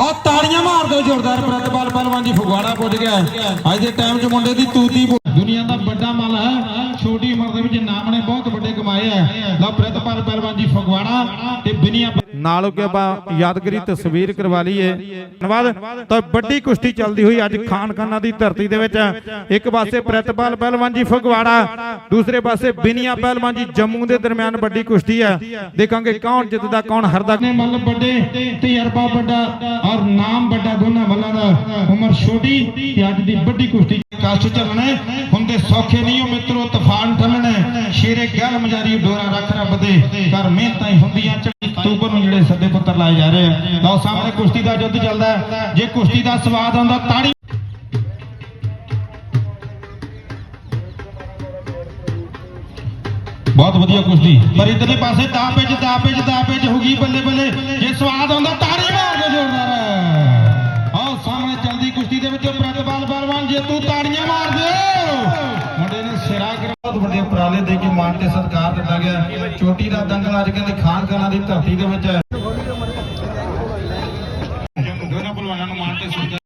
ਆ ਤਾੜੀਆਂ ਮਾਰ ਦਿਓ ਜ਼ੋਰਦਾਰ ਪ੍ਰਤਪਾਲ ਪਹਿਲਵਾਨ ਜੀ, ਫਗਵਾੜਾ ਪੁੱਜ ਗਿਆ। ਅੱਜ ਦੇ ਟਾਈਮ 'ਚ ਮੁੰਡੇ ਦੀ ਤੂਤੀ ਮੱਲ ਹੈ ਛੋਟੀ ਉਮਰ ਦੇ ਵਿੱਚ ਨਾਮ ਨੇ ਬਹੁਤ ਵੱਡੇ ਕਮਾਏ ਹੈ ਲਓ ਪ੍ਰਤਪਾਲ ਪਹਿਲਵਾਨ ਜੀ ਫਗਵਾੜਾ ਤੇ ਬਿਨੀਆ ਨਾਲੋਂ ਕਿ ਆਪਾਂ ਯਾਦਗਰੀ ਤਸਵੀਰ ਕਰਵਾ ਲਈਏ। ਧੰਨਵਾਦ। ਤਾਂ ਵੱਡੀ ਕੁਸ਼ਤੀ ਚੱਲਦੀ ਹੋਈ ਅੱਜ ਖਾਨ ਖਾਨਾ ਦੀ ਧਰਤੀ ਦੇ ਵਿੱਚ ਇੱਕ ਪਾਸੇ ਪ੍ਰਿਤਪਾਲ ਪਹਿਲਵਾਨ ਜੀ ਫਗਵਾੜਾ ਦੂਸਰੇ ਪਾਸੇ ਬਿਨੀਆ ਪਹਿਲਵਾਨ ਜੀ ਜੰਮੂ ਦੇ ਦਰਮਿਆਨ ਵੱਡੀ ਕੁਸ਼ਤੀ ਹੈ ਦੇਖਾਂਗੇ ਕੌਣ ਜਿੱਤਦਾ ਕੌਣ ਹਾਰਦਾ। ਨੇ ਮੱਲ ਵੱਡੇ ਤਜਰਬਾ ਵੱਡਾ ਔਰ ਨਾਮ ਵੱਡਾ ਦੋਨਾਂ ਮੱਲਾਂ ਦਾ। ਉਮਰ ਛੋਟੀ ਤੇ ਅੱਜ ਦੀ ਵੱਡੀ ਕੁਸ਼ਤੀ ਕਸ਼ਟ ਚੱਲਣੇ ਹੁੰਦੇ ਸੌਖੇ ਨਹੀਂ ਉਹ ਮਿੱਤਰੋ, ਤੂਫਾਨ ਠੱਲਣੇ ਸ਼ੇਰੇ ਗੱਲ ਮਜਾਰੀ ਡੋਰਾ ਰੱਖ ਰੱਬ ਦੇ। ਕਰ ਮਿਹਨਤਾਂ ਹੀ ਹੁੰਦੀਆਂ ਅਕਤੂਬਰ ਨੂੰ ਜਿਹੜੇ ਸੱਦੇ ਪੁੱਤਰ ਲਾਏ ਜਾ ਰਹੇ ਆ। ਲਓ ਸਾਹਮਣੇ ਕੁਸ਼ਤੀ ਦਾ ਯੁੱਧ ਚੱਲਦਾ ਜੇ ਕੁਸ਼ਤੀ ਦਾ ਸਵਾਦ ਆਉਂਦਾ ਤਾੜੀ ਬਹੁਤ ਵਧੀਆ ਕੁਸ਼ਤੀ। ਪਰ ਇਧਰਲੇ ਪਾਸੇ ਦਾ ਚ ਦਾ ਪਿੱਜ ਦਾ ਪਿੱਜ ਹੋ ਗਈ ਬੱਲੇ ਬੱਲੇ। ਜੇ ਸਵਾਦ ਆਉਂਦਾ ਤਾੜੀ ਮਾਰ ਕੇ ਜ਼ੋਰਦਾਰ ਆਓ ਸਾਹਮਣੇ ਚੱਲਦੀ ਕੁਸ਼ਤੀ ਦੇ ਵਿੱਚ ਜੇਤੂ ਤਾੜੀਆਂ ਮਾਰ ਦਿਓ। ਮੁੰਡੇ ਨੇ ਸਿਰਾ ਕਰ ਬਹੁਤ ਵੱਡੇ ਉਪਰਾਲੇ ਦੇ ਕੇ ਮਾਨ ਤੇ ਸਤਿਕਾਰ ਦਿੱਤਾ ਗਿਆ। ਚੋਟੀ ਦਾ ਦੰਗਲ ਅੱਜ ਕਹਿੰਦੇ ਖਾਨ ਖਾਨਾ ਦੀ ਧਰਤੀ ਦੇ ਵਿੱਚ ਹੈ। ਦੋਨਾਂ ਪਹਿਲਵਾਨਾਂ ਨੂੰ ਮਾਨ ਤੇ ਸਤਿਕਾਰ